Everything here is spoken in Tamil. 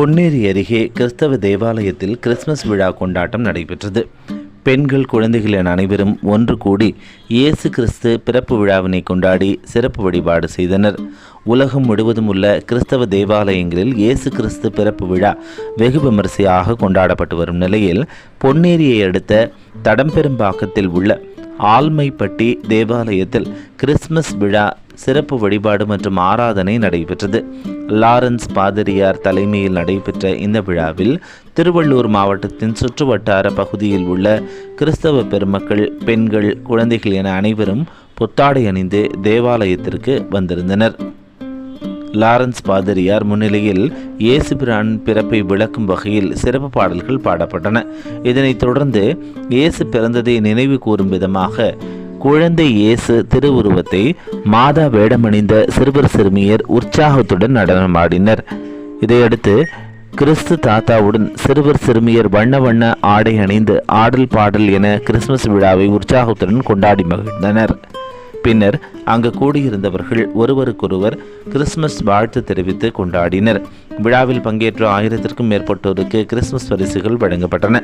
பொன்னேரி அருகே கிறிஸ்தவ தேவாலயத்தில் கிறிஸ்துமஸ் விழா கொண்டாட்டம் நடைபெற்றது. பெண்கள் குழந்தைகள் என அனைவரும் ஒன்று கூடி இயேசு கிறிஸ்து பிறப்பு விழாவினை கொண்டாடி சிறப்பு வழிபாடு செய்தனர். உலகம் முழுவதும் உள்ள கிறிஸ்தவ தேவாலயங்களில் இயேசு கிறிஸ்து பிறப்பு விழா வெகு விமரிசையாக கொண்டாடப்பட்டு வரும் நிலையில் பொன்னேரியை அடுத்த தடம்பெரும்பாக்கத்தில் உள்ள ஆல்மைப்பட்டி தேவாலயத்தில் கிறிஸ்துமஸ் விழா சிறப்பு வழிபாடு மற்றும் ஆராதனை நடைபெற்றது. லாரன்ஸ் பாதிரியார் தலைமையில் நடைபெற்ற இந்த விழாவில் திருவள்ளூர் மாவட்டத்தின் சுற்றுவட்டார பகுதியில் உள்ள கிறிஸ்தவ பெருமக்கள் பெண்கள் குழந்தைகள் என அனைவரும் புத்தாடை அணிந்து தேவாலயத்திற்கு வந்திருந்தனர். லாரன்ஸ் பாதிரியார் முன்னிலையில் இயேசு பிரான் பிறப்பை விளக்கும் வகையில் சிறப்பு பாடல்கள் பாடப்பட்டன. இதனைத் தொடர்ந்து இயேசு பிறந்ததை நினைவு கூறும் விதமாக குழந்தை இயேசு திருவுருவத்தை மாதா வேடமணிந்த சிறுவர் சிறுமியர் உற்சாகத்துடன் நடனமாடினர். இதையடுத்து கிறிஸ்து தாத்தாவுடன் சிறுவர் சிறுமியர் வண்ண வண்ண ஆடை அணிந்து ஆடல் பாடல் என கிறிஸ்துமஸ் விழாவை உற்சாகத்துடன் கொண்டாடி மகிழ்ந்தனர். பின்னர் அங்கு கூடியிருந்தவர்கள் ஒருவருக்கொருவர் கிறிஸ்துமஸ் வாழ்த்து தெரிவித்து கொண்டாடினர். விழாவில் பங்கேற்ற ஆயிரத்திற்கும் மேற்பட்டோருக்கு கிறிஸ்துமஸ் பரிசுகள் வழங்கப்பட்டன.